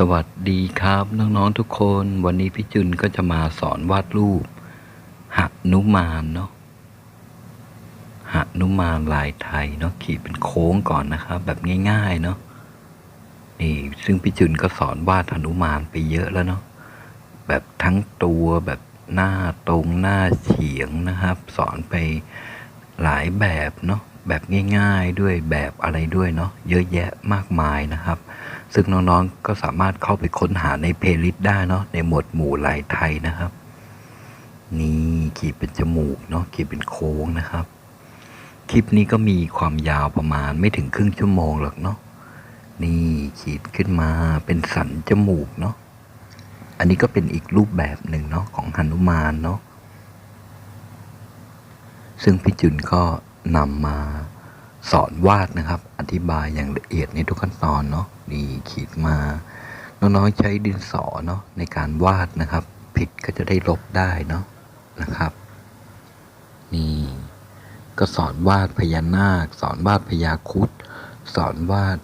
สวัสดีครับน้องๆทุกคน วันนี้พี่จุนก็จะมาสอนวาดรูปหนุมานเนาะหนุมานลายไทยเนาะขีดเป็นโค้งก่อนนะครับ แบบง่าย ๆ เนาะนี่ซึ่งพี่จุนก็สอนวาดหนุมานไปเยอะแล้วเนาะแบบทั้งตัวแบบหน้าตรงหน้าเฉียงนะครับ สอนไปหลายแบบเนาะแบบง่าย ๆด้วยแบบอะไรด้วยเนาะเยอะแยะมากมายนะครับ ซึ่งน้องๆก็สามารถเข้าไปค้นหาในเพลย์ลิสต์ได้เนาะในหมวดหมู่ลายไทยนะครับ นี่ขีดเป็นจมูกเนาะขีดเป็นโค้งนะครับ คลิปนี้ก็มีความยาวประมาณไม่ถึงครึ่งชั่วโมงหรอกเนาะนี่ขีดขึ้นมาเป็นสันจมูกเนาะอันนี้ก็เป็นอีกรูปแบบหนึ่งเนาะของหนุมานเนาะซึ่งพี่จุนก็นำมา สอนวาดนะครับ อธิบายอย่างละเอียดในทุกขั้นตอนเนาะนี่ขีดมา น้องๆใช้ดินสอเนาะในการวาดนะครับ ผิดก็จะได้ลบได้เนาะนะครับ นี่ก็สอนวาดพญานาค สอนวาดพญาครุดสอนวาด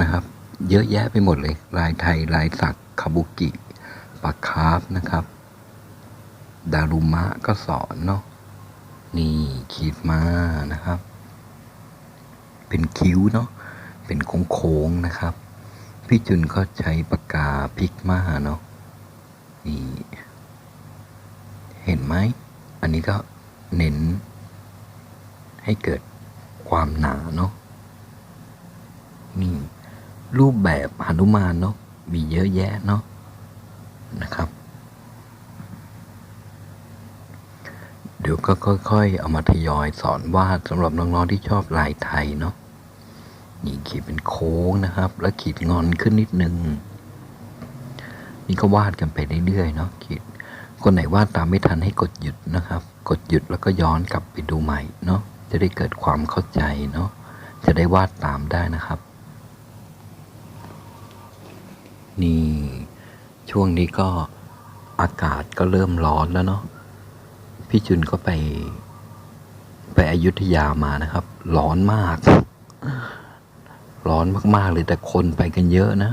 นะครับ เยอะแยะไปหมดเลยลายไทยลายสักคาบุกิปากคาร์ฟนะครับ ดารุมะก็สอนเนาะนี่ขีดมานะครับ เป็นคิ้วเนาะเป็นโค้งๆนะครับ พี่จุนก็ใช้ปากกาพิกมาเนาะนี่เห็นไหม อันนี้ก็เน้น ให้เกิดความหนาเนาะนี่รูปแบบหนุมานเนาะมีเยอะแยะเนาะนะครับ เดี๋ยว ก็ค่อยๆ เอามาทยอยสอนวาดสำหรับน้องๆที่ชอบลายไทยเนาะนี่ขีดเป็นโค้งนะครับ แล้วขีดงอนขึ้นนิดนึง นี่ก็วาดกันไปเรื่อยๆเนาะขีดคนไหนวาดตามไม่ทันให้กดหยุดนะครับ กดหยุดแล้วก็ย้อนกลับไปดูใหม่เนาะจะได้เกิดความเข้าใจเนาะจะได้วาดตามได้นะครับ นี่ช่วงนี้ก็อากาศก็เริ่มร้อนแล้วเนาะ พี่จุนก็ไป ไปอยุธยามานะครับ ร้อนมาก ร้อนมากๆเลยแต่คนไปกันเยอะนะ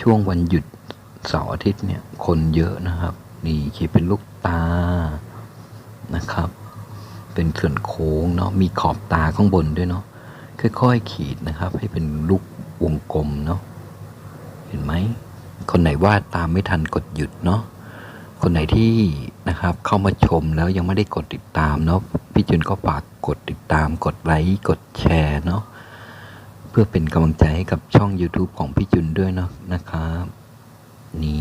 ช่วงวันหยุดเสาร์อาทิตย์เนี่ย คนเยอะนะครับ นี่ขีดเป็นลูกตานะครับ เป็นส่วนโค้งเนาะมีขอบตาข้างบนด้วยเนาะค่อยๆขีดนะครับ ให้เป็นลูกวงกลมเนาะเห็นไหมคนไหนวาดตามไม่ทันกดหยุดเนาะคนไหนที่ นะครับ เข้ามาชมแล้วยังไม่ได้กดติดตามเนาะพี่จุนก็ฝากกดติดตามกดไลค์กดแชร์เนาะเพื่อเป็นกำลังใจให้กับช่อง YouTube ของพี่จุนด้วยเนาะนะครับนี่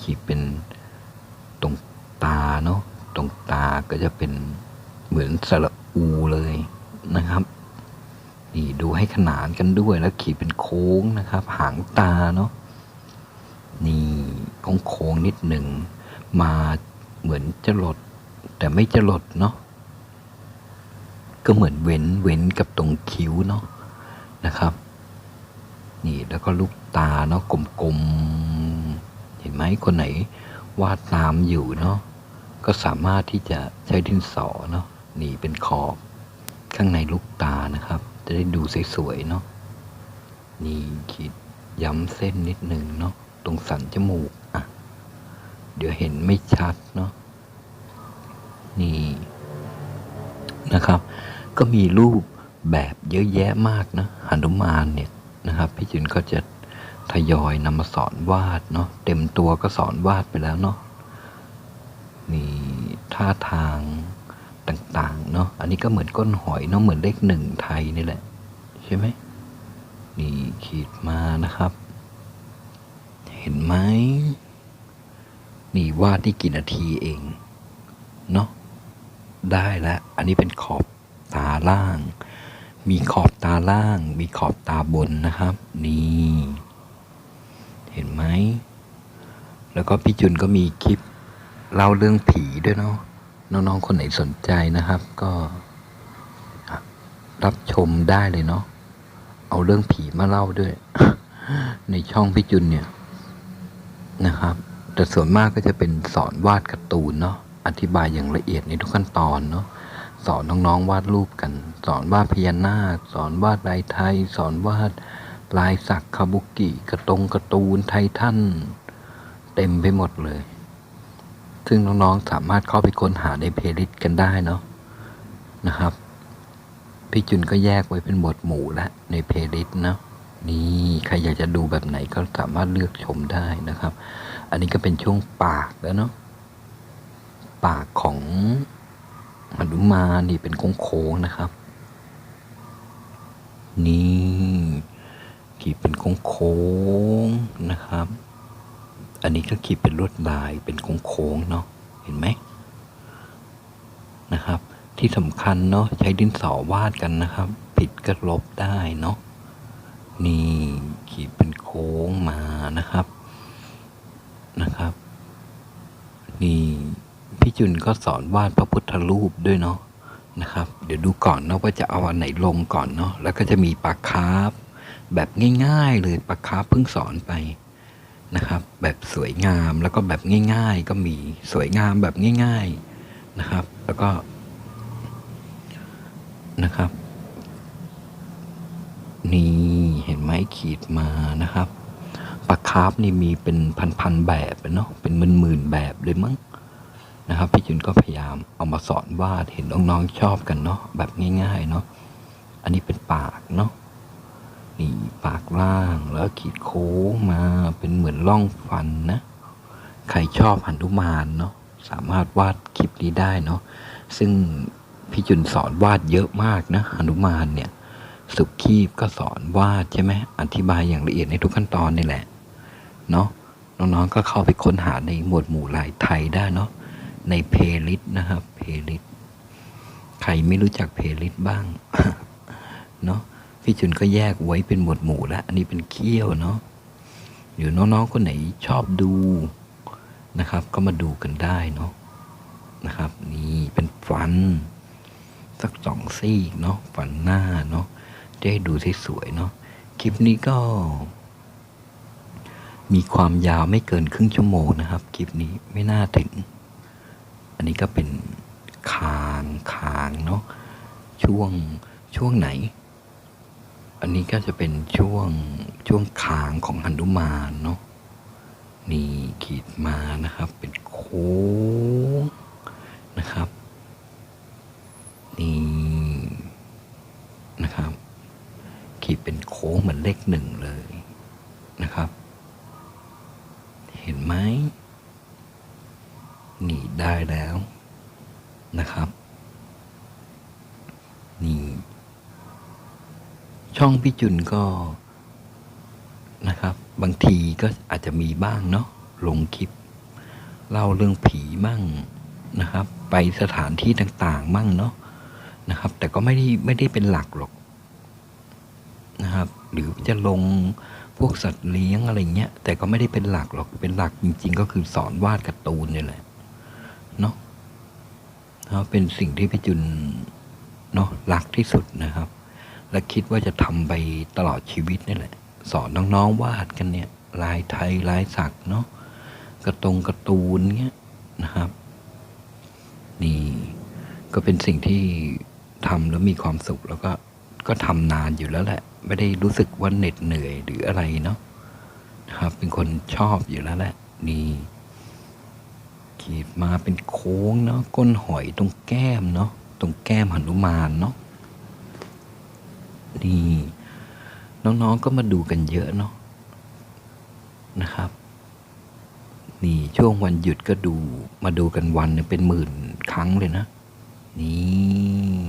ขีดเป็นตรงตาเนาะตรงตาก็จะเป็นเหมือนสระอูเลยนะครับนี่ดูให้ขนานกันด้วยแล้วขีดเป็นโค้งนะครับ หางตาเนาะนี่โค้งโค้งนิดหนึ่งมา เหมือนจะหลด แต่ไม่จะหลดเนาะก็เหมือนเว้นเว้นกับตรงคิ้วเนาะนะครับ นี่แล้วก็ลูกตาเนาะกลมๆเห็นไหมคนไหนวาดตามอยู่เนาะก็สามารถที่จะใช้ดินสอเนาะนี่เป็นขอบข้างในลูกตานะครับ จะได้ดูสวยๆเนาะนี่ขีดย้ำเส้นนิดหนึ่งเนาะตรงสันจมูก เดี๋ยวเห็นไม่ชัดเนาะนี่นะครับ ก็มีรูปแบบเยอะแยะมากนะหนุมานเนี่ยนะครับ พี่จุนก็จะทยอยนำมาสอนวาดเนาะเต็มตัวก็สอนวาดไปแล้วเนาะนี่ท่าทางต่างๆเนาะอันนี้ก็เหมือนก้นหอยเนาะเหมือนเลขหนึ่งไทยนี่แหละ ใช่ไหมนี่ขีดมานะครับ เห็นไหม นี่วาดที่กี่นาทีเอง เนาะได้แล้วอันนี้เป็นขอบตาล่าง มีขอบตาล่าง มีขอบตาบนนะครับ นี่ เห็นไหม แล้วก็พี่จุนก็มีคลิปเล่าเรื่องผีด้วยเนาะน้องๆคนไหนสนใจนะครับ ก็รับชมได้เลยเนาะเอาเรื่องผีมาเล่าด้วย ในช่องพี่จุนเนี่ยนะครับ แต่ส่วนมากก็จะเป็นสอนวาดการ์ตูนเนาะอธิบายอย่างละเอียดในทุกขั้นตอนเนาะสอนน้องๆวาดรูปกัน สอนวาดพญานาค สอนวาดลายไทย สอนวาดลายสักคาบุกิกระตงการ์ตูนไททันเต็มไปหมดเลย ซึ่งน้องๆสามารถเข้าไปค้นหาในเพลย์ลิสต์กันได้เนาะนะครับ พี่จุนก็แยกไว้เป็นหมวดหมู่แล้วในเพลย์ลิสต์เนาะนี่ใครอยากจะดูแบบไหนก็สามารถเลือกชมได้นะครับ อันนี้ก็เป็นช่วงปากแล้วเนาะปากของหนุมานนี่เป็นโค้งๆนะครับ นี่ขีดเป็นโค้งๆนะครับ อันนี้ก็ขีดเป็นลวดลายเป็นโค้งๆเนาะเห็นไหมนะครับ ที่สำคัญเนาะใช้ดินสอวาดกันนะครับ ผิดก็ลบได้เนาะนี่ขีดเป็นโค้งมานะครับนะครับ นี่พี่ จุนก็สอนวาดพระพุทธรูปด้วยเนาะนะครับ เดี๋ยวดูก่อนเนาะว่าจะเอาอันไหนลงก่อนเนาะแล้วก็จะมีปลาคาร์ฟแบบง่าย ๆ เลยปลาคาร์ฟเพิ่งสอนไปนะครับ แบบสวยงามแล้วก็แบบง่าย ๆ ก็มีสวยงามแบบง่าย ๆนะครับ แล้วก็นะครับ นี่เห็นไหมขีดมานะครับปลาคาร์ฟนี่มีเป็นพันๆแบบเนาะเป็นหมื่นๆแบบเลยมั้ง นะครับพี่จุนก็พยายามเอามาสอนวาดเห็นน้องๆชอบกันเนาะแบบง่ายๆเนาะอันนี้เป็นปากเนาะนี่ปากล่างแล้วขีดโค้งมาเป็นเหมือนร่องฟันนะ ใครชอบหันุมานเนาะสามารถวาดคลิปนี้ได้เนาะซึ่งพี่จุนสอนวาดเยอะมากนะหนุมานเนี่ย สุขีบก็สอนวาดใช่ไหมอธิบายอย่างละเอียดในทุกขั้นตอนนี่แหละเนาะน้องๆก็เข้าไปค้นหาในหมวดหมู่ลายไทยได้เนาะ ในเพลิสนะครับ เพลิสใครไม่รู้จักเพลิสบ้าง เนาะพี่จุนก็แยกไว้เป็นหมวดหมู่แล้วอันนี้เป็นเขี้ยวเนาะเดี๋ยวน้องๆคนไหนชอบดูนะครับ ก็มาดูกันได้เนาะนะครับ นี่เป็นฟัน สักสองซี่เนาะฟันหน้าเนาะจะให้ดูสวยๆเนาะคลิปนี้ก็ มีความยาวไม่เกินครึ่งชั่วโมงนะครับ คลิปนี้ไม่น่าถึง อันนี้ก็เป็นคางคางเนาะช่วงช่วงไหน อันนี้ก็จะเป็นช่วงช่วงคางของหันุมานเนาะนี่ขีดมานะครับ เป็นโค้งนะครับนี่นะครับ ขีดเป็นโค้งเหมือนเลขหนึ่งเลยนะครับ เห็นไหม นี่ได้แล้วนะครับ นี่ ช่องพี่จุนก็นะครับ บางทีก็อาจจะมีบ้างเนาะลงคลิปเล่าเรื่องผีมั่งนะครับ ไปสถานที่ต่างๆ มั่งเนาะนะครับ แต่ก็ไม่ได้ไม่ได้เป็นหลักหรอกนะครับ หรือจะลงพวกสัตว์เลี้ยงอะไรเงี้ยแต่ก็ไม่ได้เป็นหลักหรอกเป็นหลักจริง ๆ ก็คือสอนวาดการ์ตูนนี่แหละ นะครับเป็นสิ่งที่พี่จุนเนาะรักที่สุดนะครับ และคิดว่าจะทำไปตลอดชีวิตนี่แหละ สอนน้องๆวาดกันเนี่ยลายไทยลายสักเนาะกระตรงกร์ตูนเงี้ยนะครับ นี่ก็เป็นสิ่งที่ทำแล้วมีความสุขแล้วก็ก็ทำนานอยู่แล้วแหละ ไม่ได้รู้สึกว่าเหน็ดเหนื่อยหรืออะไรเนาะนะครับ เป็นคนชอบอยู่แล้วแหละ นี่ ขีดมาเป็นโค้งเนาะก้นหอยตรงแก้มเนาะตรงแก้มหนุมานเนาะนี่น้องๆก็มาดูกันเยอะเนาะนะครับ นี่ช่วงวันหยุดก็ดูมาดูกันวันนึงเป็นหมื่นครั้งเลยนะ นี่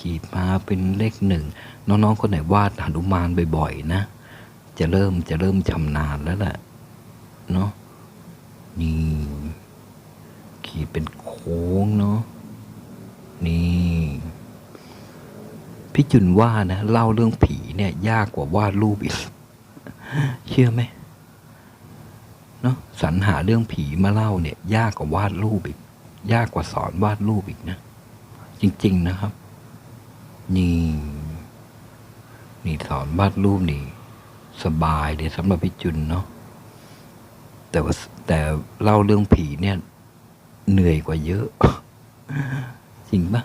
ขีดมาเป็นเลขหนึ่งน้องๆคนไหนวาดหนุมานบ่อยๆนะ จะเริ่มจะเริ่มชำนาญแล้วแหละเนาะนี่ ขีดเป็นโค้งเนาะนี่พี่จุนว่านะเล่าเรื่องผีเนี่ย ยากกว่าวาดรูปอีก เชื่อไหมเนาะสรรหาเรื่องผีมาเล่าเนี่ย ยากกว่าวาดรูปอีก ยากกว่าสอนวาดรูปอีกนะ จริง ๆนะครับ นี่นี่สอนวาดรูปนี่ สบายเลยสำหรับพี่จุนเนาะแต่ว่าแต่เล่าเรื่องผีเนี่ย เหนื่อยกว่าเยอะ จริงปะ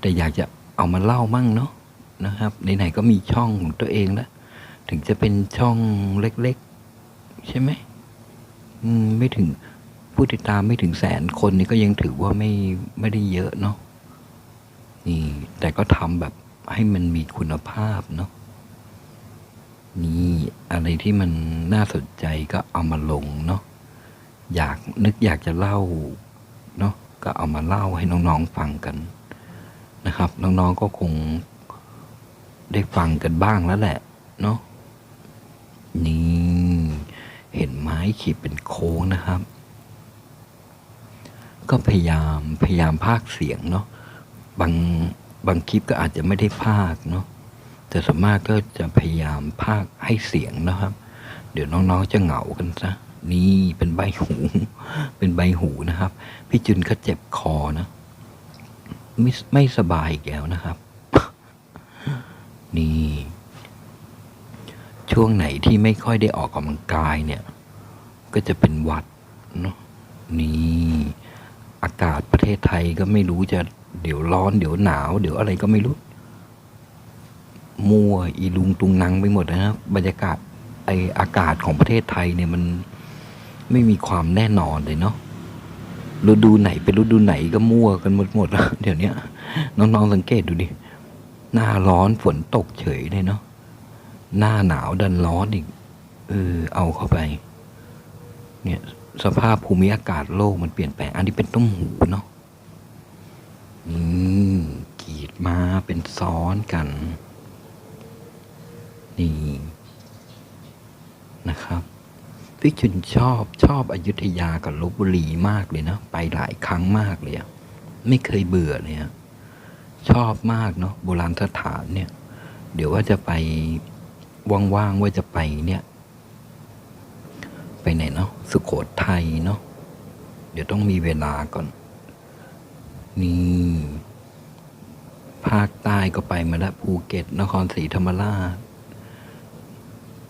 แต่อยากจะเอามาเล่ามั่งเนาะนะครับไหนๆก็มีช่องของตัวเองแล้วถึงจะเป็นช่องเล็ก ๆ ใช่ไหมมไม่ถึงผู้ติดตามไม่ถึงแสนคนนี่ก็ยังถือว่าไม่ไม่ได้เยอะเนาะนี่แต่ก็ทำแบบให้มันมีคุณภาพเนาะนี่อะไรที่มันน่าสนใจก็เอามาลงเนาะอยากนึกอยากจะเล่า ก็เอามาเล่าให้น้องๆฟังกันนะครับ น้องๆก็คงได้ฟังกันบ้างแล้วแหละ เนาะนี่ เห็นไม้ขีดเป็นโค้งนะครับ ก็พยายามพยายามพากเสียงเนาะบางบางคลิปก็อาจจะไม่ได้พากเนาะแต่ส่วนมากก็จะพยายามพากให้เสียงนะครับ เดี๋ยวน้องๆจะเหงากันซะ นี่เป็นใบหู เป็นใบหูนะครับ พี่จุนก็เจ็บคอนะ ไม่ไม่สบายอีกแล้วนะครับ นี่ ช่วงไหนที่ไม่ค่อยได้ออกกำลังกายเนี่ย ก็จะเป็นวัดเนาะนี่ อากาศประเทศไทยก็ไม่รู้จะเดี๋ยวร้อนเดี๋ยวหนาว เดี๋ยวอะไรก็ไม่รู้ มั่วอีลุงตุงนังไปหมดนะครับ บรรยากาศไออากาศของประเทศไทยเนี่ยมัน ไม่มีความแน่นอนเลยเนาะฤดูไหนเป็นฤดูไหนก็มั่วกันหมดหมดแล้วเดี๋ยวนี้น้องๆสังเกตดูดิหน้าร้อนฝนตกเฉยเลยเนาะหน้าหนาวดันร้อนอีกเออเอาเข้าไป เนี่ยสภาพภูมิอากาศโลกมันเปลี่ยนแปลง อันนี้เป็นต้มหูเนาะอืมกีดมาเป็นซ้อนกัน นี่นะครับ พี่ชุนชอบชอบอยุธยากับลบบุรีมากเลยนะไปหลายครั้งมากเลยไม่เคยเบื่อเลยชอบมากเนาะโบราณสถานเนี่ย เดี๋ยวว่าจะไปว่างๆว่าจะไปเนี่ย ไปไหนเนาะสุโขทัยเนาะเดี๋ยวต้องมีเวลาก่อน นี่ภาคใต้ก็ไปมาแล้วภูเก็ต นครศรีธรรมราช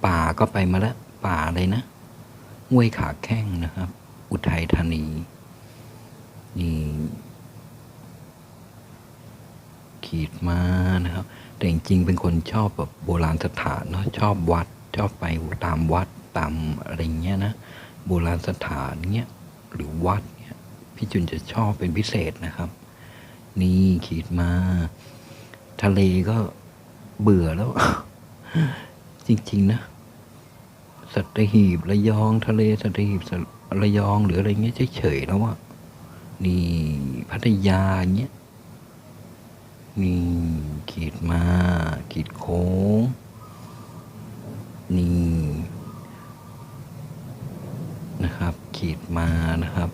ป่าก็ไปมาแล้ว ป่าอะไรนะ ห้วยขาแข้งนะครับ อุทัยธานีนี่ขีดมานะครับ แต่จริงๆเป็นคนชอบแบบโบราณสถานเนาะชอบวัดชอบไปตามวัดตามอะไรเงี้ยนะโบราณสถานเงี้ยหรือวัดเนี่ยพี่จุนจะชอบเป็นพิเศษนะครับ นี่ขีดมา ทะเลก็เบื่อแล้ว จริง ๆ นะ สัตหีบระยองทะเลสัตหีบระยองหรืออะไรเงี้ยเฉยๆแล้วอะนี่พัทยาเงี้ยนี่ขีดมา ขีดโค้ง นี่นะครับ ขีดมานะครับ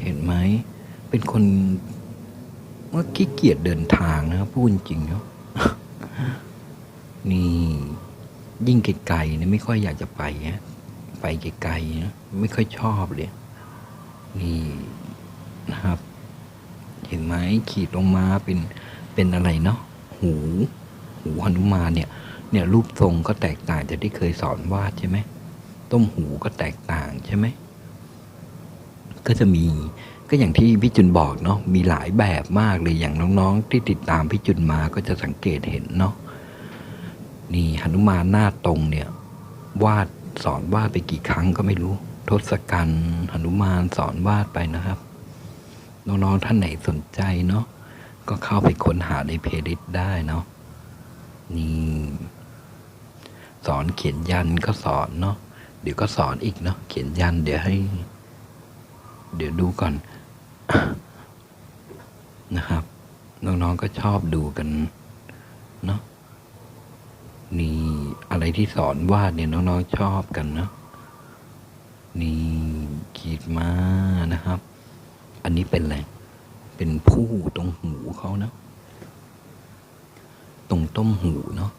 เห็นไหม เป็นคนว่าขี้เกียจเดินทางนะครับพูดจริงเนาะนี่ ยิ่งไกลๆเนี่ยไม่ค่อยอยากจะไปฮะไปไกลๆนะไม่ค่อยชอบเลย นี่นะครับ เห็นไหมขีดลงมาเป็นเป็นอะไรเนาะหู หูหนุมานเนี่ย เนี่ยรูปทรงก็แตกต่างจากที่เคยสอนวาดใช่ไหมต้มหูก็แตกต่างใช่ไหมก็จะมีก็อย่างที่พี่จุนบอกเนาะมีหลายแบบมากเลยอย่างน้องๆ ที่ติดตามพี่จุนมาก็จะสังเกตเห็นเนาะ นี่หนุมานหน้าตรงเนี่ย วาดสอนวาดไปกี่ครั้งก็ไม่รู้ ทศกัณฐ์หนุมานสอนวาดไปนะครับ น้องๆท่านไหนสนใจเนาะก็เข้าไปค้นหาในเพจได้เนาะนี่สอนเขียนยันก็สอนเนาะเดี๋ยวก็สอนอีกเนาะเขียนยัน เดี๋ยวให้ เดี๋ยวดูก่อนนะครับ น้องๆก็ชอบดูกันเนาะ นี่อะไรที่สอนวาดเนี่ยน้องๆชอบกันเนาะนี่ขีดมานะครับ อันนี้เป็นอะไร เป็นผู้ตรงหูเขานะ ตรงต้มหูเนาะ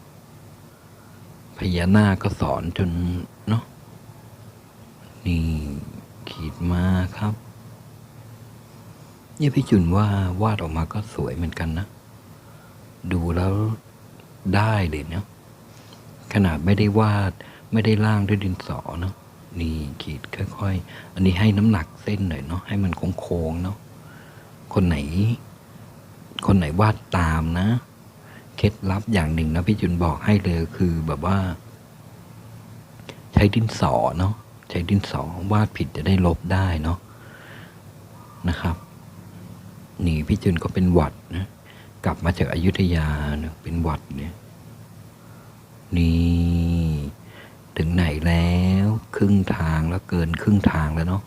พญานาคก็สอนจนเนาะนี่ขีดมาครับเนี่ยพี่จุนว่าวาดออกมาก็สวยเหมือนกันนะ ดูแล้วได้เลยเนาะ ขนาดไม่ได้วาด ไม่ได้ล่างด้วยดินสอเนาะนี่ขีดค่อยๆ อันนี้ให้น้ำหนักเส้นหน่อยเนาะให้มันโค้งๆเนาะคนไหน คนไหนวาดตามนะ เคล็ดลับอย่างหนึ่งนะพี่จุนบอกให้เลยคือแบบว่า ใช้ดินสอเนาะใช้ดินสอวาดผิดจะได้ลบได้เนาะนะครับนี่พี่จุนก็เป็นหวัดนะ กลับมาจากอายุทยาเนะเป็นหวัดเนี่ย นี่ถึงไหนแล้วครึ่งทางแล้วเกินครึ่งทางแล้วเนาะ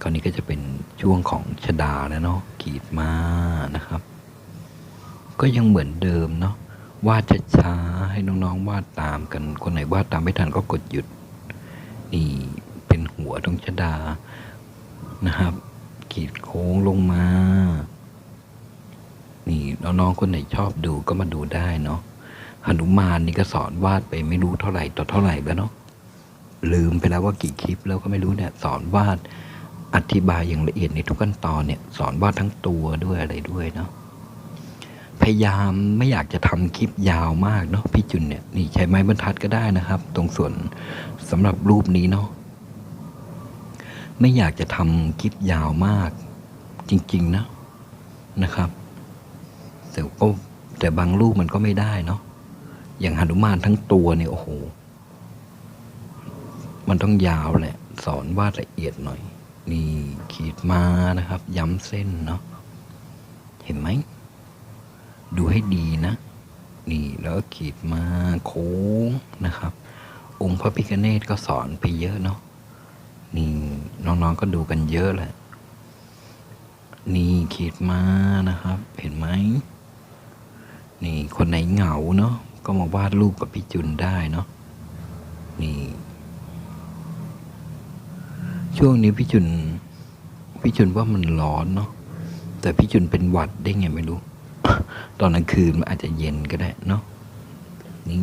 คราวนี้ก็จะเป็นช่วงของชดาแล้วเนาะขีดมานะครับ ก็ยังเหมือนเดิมเนาะวาดช้าๆให้น้องๆวาดตามกันคนไหนวาดตามไม่ทันก็กดหยุด นี่เป็นหัวตรงชดานะครับ ขีดโค้งลงมา นี่น้องๆคนไหนชอบดูก็มาดูได้เนาะ หนุมานนี่ก็สอนวาดไปไม่รู้เท่าไหร่ต่อเท่าไหร่แล้วเนาะลืมไปแล้วว่ากี่คลิปแล้วก็ไม่รู้เนี่ยสอนวาดอธิบายอย่างละเอียดในทุกขั้นตอนเนี่ย สอนวาดทั้งตัวด้วยอะไรด้วยเนาะพยายามไม่อยากจะทำคลิปยาวมากเนาะพี่จุนเนี่ยนี่ใช้ไม้บรรทัดก็ได้นะครับ ตรงส่วนสำหรับรูปนี้เนาะไม่อยากจะทำคลิปยาวมาก จริง ๆ นะนะครับแต่ก็แต่บางรูปมันก็ไม่ได้เนาะ อย่างหนุมานทั้งตัวเนี่ยโอ้โห มันต้องยาวแหละ สอนวาดละเอียดหน่อย นี่ขีดมานะครับ ย้ำเส้นเนาะเห็นไหม ดูให้ดีนะ นี่แล้วขีดมาโค้งนะครับ องค์พระพิฆเนศก็สอนไปเยอะเนาะนี่น้องๆก็ดูกันเยอะแหละนี่ขีดมานะครับ เห็นไหมนี่คนไหนเหงาเนาะ ก็มาวาดรูปกับพี่จุนได้เนาะนี่ ช่วงนี้พี่จุนพี่จุนว่ามันร้อนเนาะแต่พี่จุนเป็นหวัดได้ไงไม่รู้ ตอนกลางคืนมันอาจจะเย็นก็ได้เนาะนี่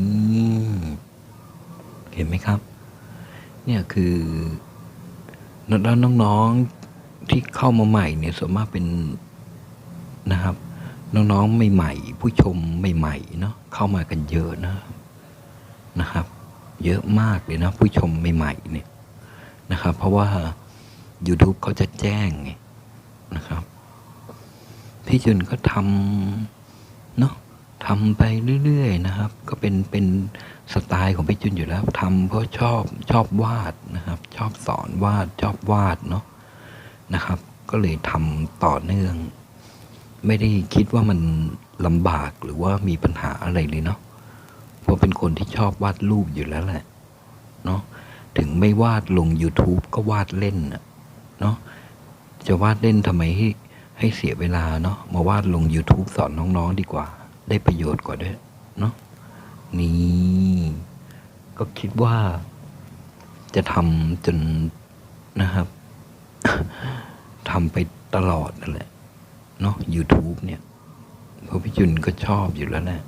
เห็นไหมครับ เนี่ยคือแล้วน้องๆที่เข้ามาใหม่เนี่ยส่วนมากเป็นนะครับ น้องๆใหม่ๆผู้ชมใหม่ๆเนาะเข้ามากันเยอะนะนะครับ เยอะมากเลยนะผู้ชมใหม่ๆเนี่ยนะครับ เพราะว่า YouTube เขาจะแจ้งไงนะครับ พี่จุนก็ทำเนาะทำไปเรื่อยๆนะครับ ก็เป็นเป็นสไตล์ของพี่จุนอยู่แล้วทำเพราะชอบชอบวาดนะครับ ชอบสอนวาดชอบวาดเนาะนะครับ ก็เลยทำต่อเนื่อง ไม่ได้คิดว่ามันลำบากหรือว่ามีปัญหาอะไรเลยเนาะเพราะเป็นคนที่ชอบวาดรูปอยู่แล้วแหละเนาะถึงไม่วาดลง YouTube ก็วาดเล่นเนาะจะวาดเล่นทำไมให้ให้เสียเวลาเนาะมาวาดลง YouTube สอนน้องๆดีกว่า ได้ประโยชน์กว่าด้วยเนาะนี่ก็คิดว่าจะทำจนนะครับทำไปตลอดนั่นแหละ เนาะ YouTube เนี่ยพระพี่จุนก็ชอบอยู่แล้วแหละ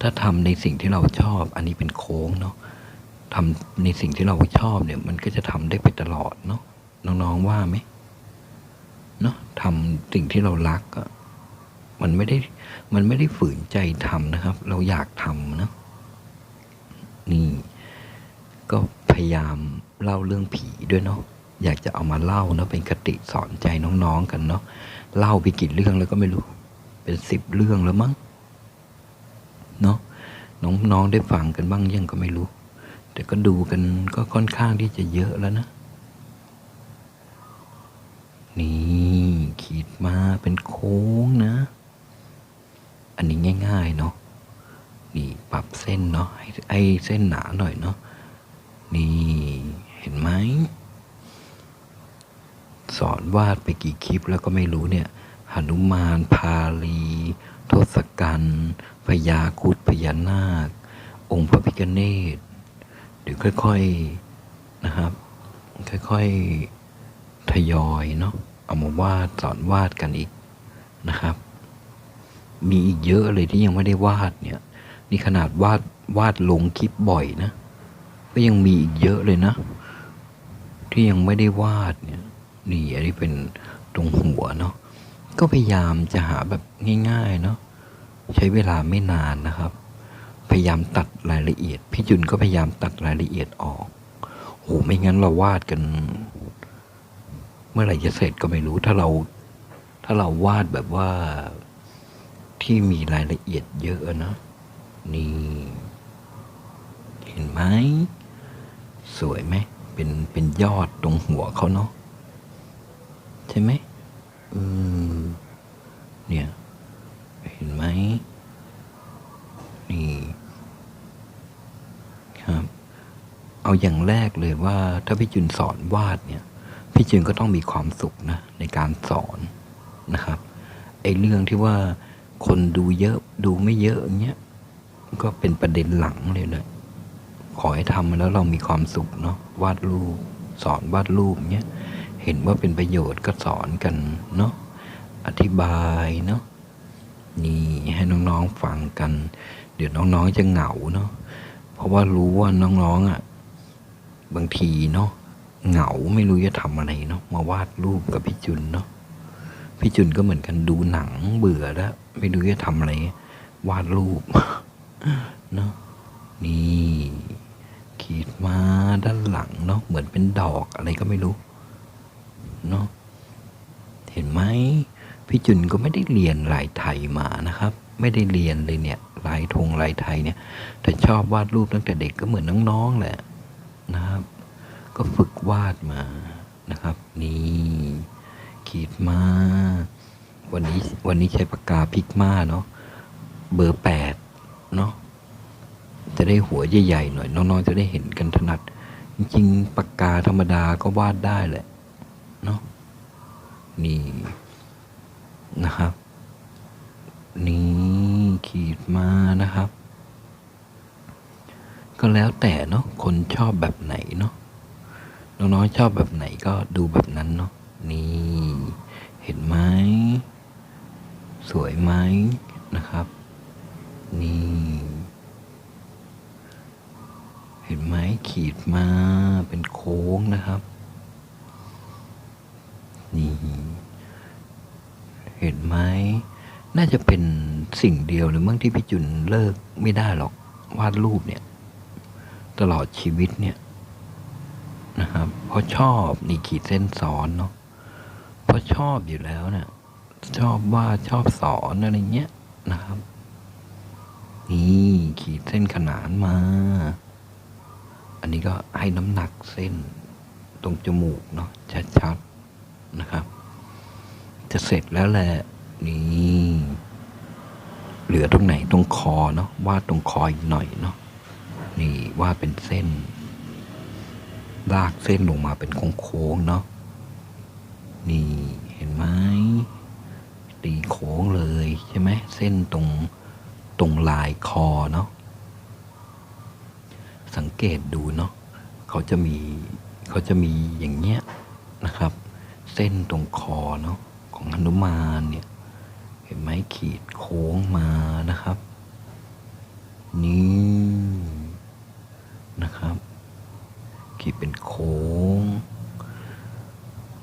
ถ้าทำในสิ่งที่เราชอบ อันนี้เป็นโค้งเนาะทำในสิ่งที่เราชอบเนี่ย มันก็จะทำได้ไปตลอดเนาะน้องๆว่าไหมเนาะทำสิ่งที่เรารักอะมันไม่ได้ มันไม่ได้ฝืนใจทำนะครับ เราอยากทำนะนี่ ก็พยายามเล่าเรื่องผีด้วยเนาะ อยากจะเอามาเล่าเนาะเป็นคติสอนใจน้องๆกันเนาะเล่าไปกี่เรื่องแล้วก็ไม่รู้ เป็นสิบเรื่องแล้วมั้งเนาะน้องๆได้ฟังกันบ้างยังก็ไม่รู้ แต่ก็ดูกันก็ค่อนข้างที่จะเยอะแล้วนะ นี่ขีดมาเป็นโค้งนะ อันนี้ง่าย ๆ เนาะนี่ปรับเส้นเนาะให้ไอ้เส้นหนาหน่อยเนาะนี่เห็นไหม สอนวาดไปกี่คลิปแล้วก็ไม่รู้เนี่ยหนุมาน พาลี ทศกัณฐ์พญาคุดพญานาค องค์พระพิฆเนศเดี๋ยวค่อยๆนะครับ ค่อยๆทยอยเนาะเอามาวาดสอนวาดกันอีกนะครับ มีอีกเยอะเลยที่ยังไม่ได้วาดเนี่ยนี่ขนาดวาดวาดลงคลิปบ่อยนะ ก็ยังมีอีกเยอะเลยนะ ที่ยังไม่ได้วาดเนี่ย นี่อันนี้เป็นตรงหัวเนาะก็พยายามจะหาแบบง่ายๆเนาะใช้เวลาไม่นานนะครับ พยายามตัดรายละเอียด พี่จุนก็พยายามตัดรายละเอียดออกโหไม่งั้นเราวาดกัน เมื่อไหร่จะเสร็จก็ไม่รู้ถ้าเรา ถ้าเราวาดแบบว่าทที่มีรายละเอียดเยอะนะนี่เห็นไหมสวยไหมเป็นเป็นยอดตรงหัวเขาเนาะ ใช่ไหมอืมเนี่ยเห็นไหมนี่ครับ เอาอย่างแรกเลยว่า ถ้าพี่จุนสอนวาดเนี่ย พี่จุนก็ต้องมีความสุขนะในการสอนนะครับไอ้เรื่องที่ว่าคนดูเยอะดูไม่เยอะอย่างเงี้ยก็เป็นประเด็นหลังเลยเลยขอให้ทำแล้วเรามีความสุขเนาะวาดรูปสอนวาดรูปเนี้ย เห็นว่าเป็นประโยชน์ก็สอนกันเนาะอธิบายเนาะนี่ให้น้องๆฟังกัน เดี๋ยวน้องๆจะเหงาเนาะเพราะว่ารู้ว่าน้องๆอะบางทีเนาะเหงาไม่รู้จะทำอะไรเนาะมาวาดรูปกับพี่จุนเนาะพี่จุนก็เหมือนกันดูหนังเบื่อแล้ว ไม่รู้จะทำอะไร วาดรูปเนาะนี่ขีดมาด้านหลังเนาะเหมือนเป็นดอกอะไรก็ไม่รู้ เนาะเห็นไหมพี่จุนก็ไม่ได้เรียนลายไทยมานะครับ ไม่ได้เรียนเลยเนี่ยลายธงลายไทยเนี่ย แต่ชอบวาดรูปตั้งแต่เด็กก็เหมือนน้องๆแหละนะครับ ก็ฝึกวาดมานะครับ นี่ขีดมา วันนี้วันนี้ใช้ปากกาพิกมาเนาะเบอร์แปดเนาะจะได้หัวใหญ่ๆหน่อยน้องๆจะได้เห็นกันถนัด จริงๆปากกาธรรมดาก็วาดได้แหละ เนาะนี่นะครับ นี่ขีดมานะครับ ก็แล้วแต่เนาะคนชอบแบบไหนเนาะน้องๆชอบแบบไหนก็ดูแบบนั้นเนาะนี่เห็นไหมสวยไหมนะครับ นี่ เห็นไหมขีดมาเป็นโค้งนะครับ นี่เห็นไหมน่าจะเป็นสิ่งเดียวหรือเมื่อที่พี่จุนเลิกไม่ได้หรอกวาดรูปเนี่ย ตลอดชีวิตเนี่ยนะครับเพราะชอบนี่ขีดเส้นสอนเนาะเพราะชอบอยู่แล้วเนะี่ยชอบวาดชอบสอนอะไรเงี้ยนะครับ นี่ขีดเส้นขนานมา อันนี้ก็ให้น้ำหนักเส้น ตรงจมูกเนาะชัด นะครับ จะเสร็จแล้วแหละนี่เหลือตรงไหนตรงคอเนาะวาดตรงคออีกหน่อยเนาะนี่วาดเป็นเส้น ลากเส้นลงมาเป็นโค้งๆเนาะนี่เห็นไหมตีโค้งเลยใช่ไหมเส้นตรงตรงลายคอเนาะสังเกตดูเนาะเขาจะมีเขาจะมีอย่างเงี้ยนะครับ เส้นตรงคอเนาะของหนุมานเนี่ยเห็นไหมขีดโค้งมานะครับ นี่นะครับ ขีดเป็นโค้ง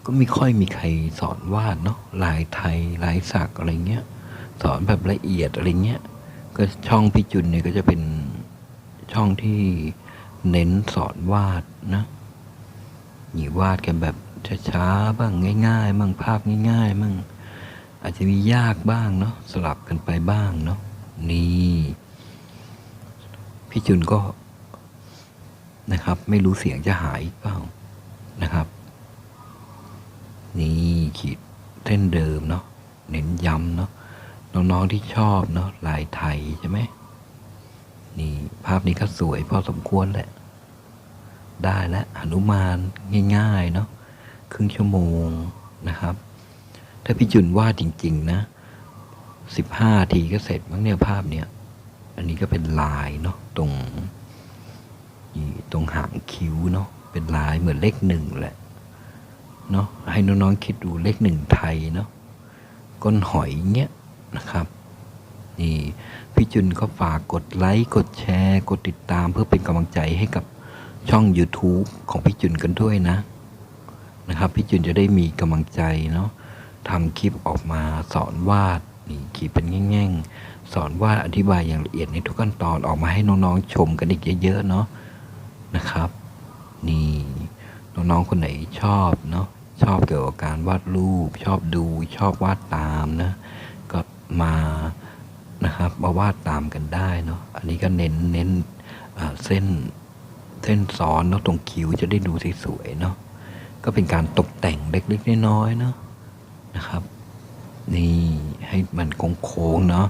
ก็ไม่ค่อยมีใครสอนวาดเนาะลายไทยลายสักอะไรเงี้ยสอนแบบละเอียดอะไรเงี้ยก็ช่องพี่จุนเนี่ยก็จะเป็นช่องที่เน้นสอนวาดนะหนีวาดกันแบบ ช้าๆบ้างง่ายๆบ้างภาพง่ายๆบ้างอาจจะมียากบ้างเนาะสลับกันไปบ้างเนาะนี่พี่จุนก็นะครับ ไม่รู้เสียงจะหายกเปล่านะครับ นี่ขีดเส้นเดิมเนาะเน้นย้ำเนาะน้องๆที่ชอบเนาะลายไทยใช่ไหมนี่ภาพนี้ก็สวยพอสมควรแหละ ได้แล้วหนุมานง่าย ๆ เนาะ ครึ่งชั่วโมงนะครับ ถ้าพี่จุนวาดจริง ๆ นะสิบห้าทีก็เสร็จมั้งเนี่ยภาพเนี้ยอันนี้ก็เป็นลายเนาะตรงนี่ตรงหางคิ้วเนาะเป็นลายเหมือนเลขหนึ่งแหละเนาะให้น้องๆคิดดูเลขหนึ่งไทยเนาะก้นหอยเงี้ยนะครับนี่พี่จุนก็ฝากกดไลค์กดแชร์ กดติดตามเพื่อเป็นกำลังใจให้กับช่อง YouTube ของพี่จุนกันด้วยนะ นะครับ พี่จุนจะได้มีกำลังใจเนาะทำคลิปออกมาสอนวาดนี่ขีดเป็นแง่งๆ สอนวาดอธิบายอย่างละเอียดในทุกขั้นตอนออกมาให้น้องๆชมกันอีกเยอะๆเนาะนะครับ นี่น้องๆคนไหนชอบเนาะชอบเกี่ยวกับการวาดรูป ชอบดูชอบวาดตามนะก็มานะครับมาวาดตามกันได้เนาะอันนี้ก็เน้นเน้นเส้นเส้นซ้อนเนาะตรงคิ้วจะได้ดูสวยๆเนาะ ก็เป็นการตกแต่งเล็กๆน้อยๆเนาะนะครับ นี่ให้มันโค้งๆเนาะ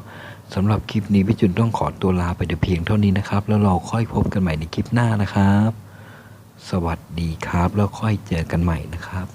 สำหรับคลิปนี้พี่จุนต้องขอตัวลาไปแต่เพียงเท่านี้นะครับ แล้วเราค่อยพบกันใหม่ในคลิปหน้านะครับ สวัสดีครับ แล้วค่อยเจอกันใหม่นะครับ